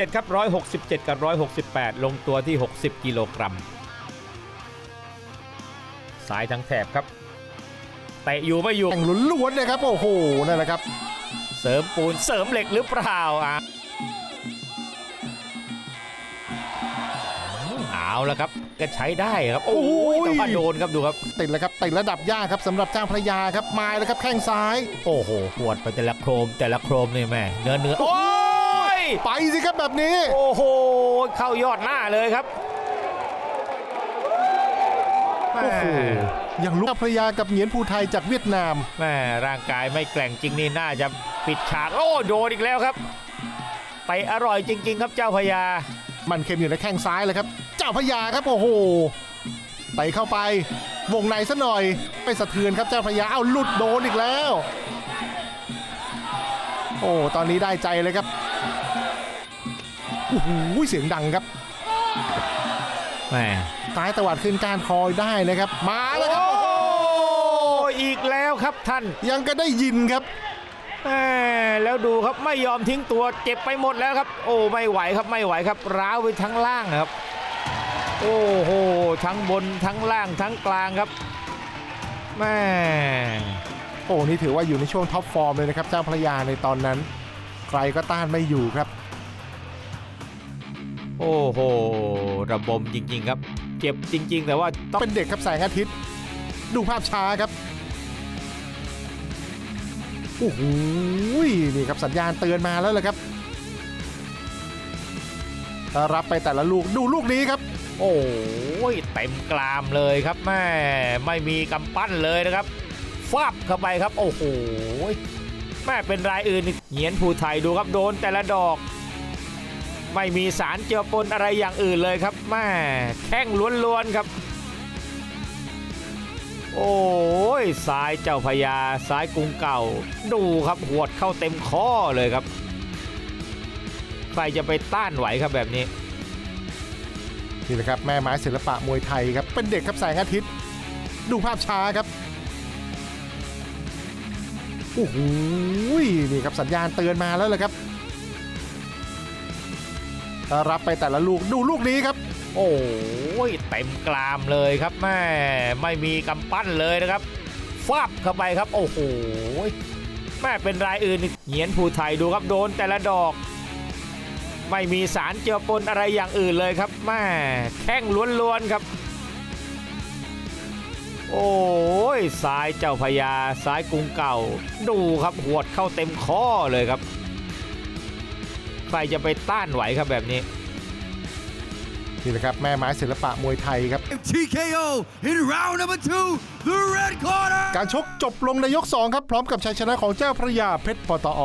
7ครับ167 กับ 168 ลงตัวที่ 60 กิโลกรัมสายทั้งแถบครับเตะอยู่ไม่อยู่แข่งล้วนๆเลยครับ โอ้โห นั่นแหละครับ เสริมปูนเสริมเหล็กหรือเปล่าอะอืมเอาแล้วครับก็ใช้ได้ครับ โอ้โอ้ยยแต่ว่าโดนครับดูครับ ติดแล้วครับติดระดับยากครับสำหรับเจ้าพระยาครับมาแล้วครับแข้งซ้าย โอ้โหหวดไปแต่ละโครมแต่ละโครมนี่แม่เนื้อเนื้อโอ้ย ไปสิครับแบบนี้ โอ้โห เข้ายอดหน้าเลยครับแม่โอ้โหยังลุกพระยากับเหงียนภูไทยจากเวียดนามแม่ร่างกายไม่แกร่งจริงนี่น่าจะปิดฉาก โอ้โดนอีกแล้วครับ ไปอร่อยจริง ๆ ครับเจ้าพญามันเข็มอยู่ในแข้งซ้ายเลยครับ เจ้าพระยาครับโอ้โหไต่เข้าไป วงในซะหน่อยไปสะเทือนครับเจ้าพระยาเอ้าหลุดโดนอีกแล้ว โอ้ตอนนี้ได้ใจเลยครับ โอ้โหเสียงดังครับแม่ซ้ายตวัดขึ้นก้านคอได้นะครับ มาแล้วครับโอ้โอ้โหอีกแล้วครับท่านยังก็ได้ยินครับแม่แล้วดูครับไม่ยอมทิ้งตัวเจ็บไปหมดแล้วครับ โอ้ไม่ไหวครับไม่ไหวครับ ร้าวไปทั้งล่างครับ โอ้โหทั้งบนทั้งล่างทั้งกลางครับแม่โอ้นี่ถือว่าอยู่ในช่วงท็อปฟอร์มเลยนะครับเจ้าพระยาในตอนนั้น ใครก็ต้านไม่อยู่ครับ โอ้โห ระบมจริง ๆ ครับ เจ็บจริง ๆ แต่ว่าต้องเป็นเด็กครับแสงอาทิตย์ ดูภาพช้าครับโอ้โหนี่ครับสัญญาณเตือนมาแล้วเลยครับรับไปแต่ละลูกดูลูกนี้ครับ โอ้ยเต็มกรามเลยครับแม่ไม่มีกำปั้นเลยนะครับฟาบเข้าไปครับ โอ้โหแม่เป็นรายอื่นนี่เหงียนภูไทยดูครับโดนแต่ละดอก ไม่มีสารเจือปนอะไรอย่างอื่นเลยครับแม่แข้งล้วนๆครับ โอ้ยซ้ายเจ้าพญาซ้ายกรุงเก่า ดูครับหวดเข้าเต็มข้อเลยครับใครจะไปต้านไหวครับแบบนี้นี่แหละครับแม่ไม้ศิลปะมวยไทยครับเป็นเด็กครับแสงอาทิตย์ ดูภาพช้าครับโอ้โหนี่ครับสัญญาณเตือนมาแล้วเลยครับ รับไปแต่ละลูกดูลูกนี้ครับ โอ้ยเต็มกรามเลยครับแม่ไม่มีกำปั้นเลยนะครับฟาบเข้าไปครับ โอ้โหแม่เป็นรายอื่นเหงียนภูไทยดูครับโดนแต่ละดอก ไม่มีสารเจือปนอะไรอย่างอื่นเลยครับแม่แข้งล้วนๆครับ โอ้ยซ้ายเจ้าพญาซ้ายกรุงเก่า ดูครับหวดเข้าเต็มข้อเลยครับ ใครจะไปต้านไหวครับแบบนี้ นี่แหละครับ แม่ไม้ศิลปะมวยไทยครับ TKO in round number two, the red corner. การชกจบลงในยก 2 ครับ พร้อมกับชัยชนะของเจ้าพระยาเพชรปตอ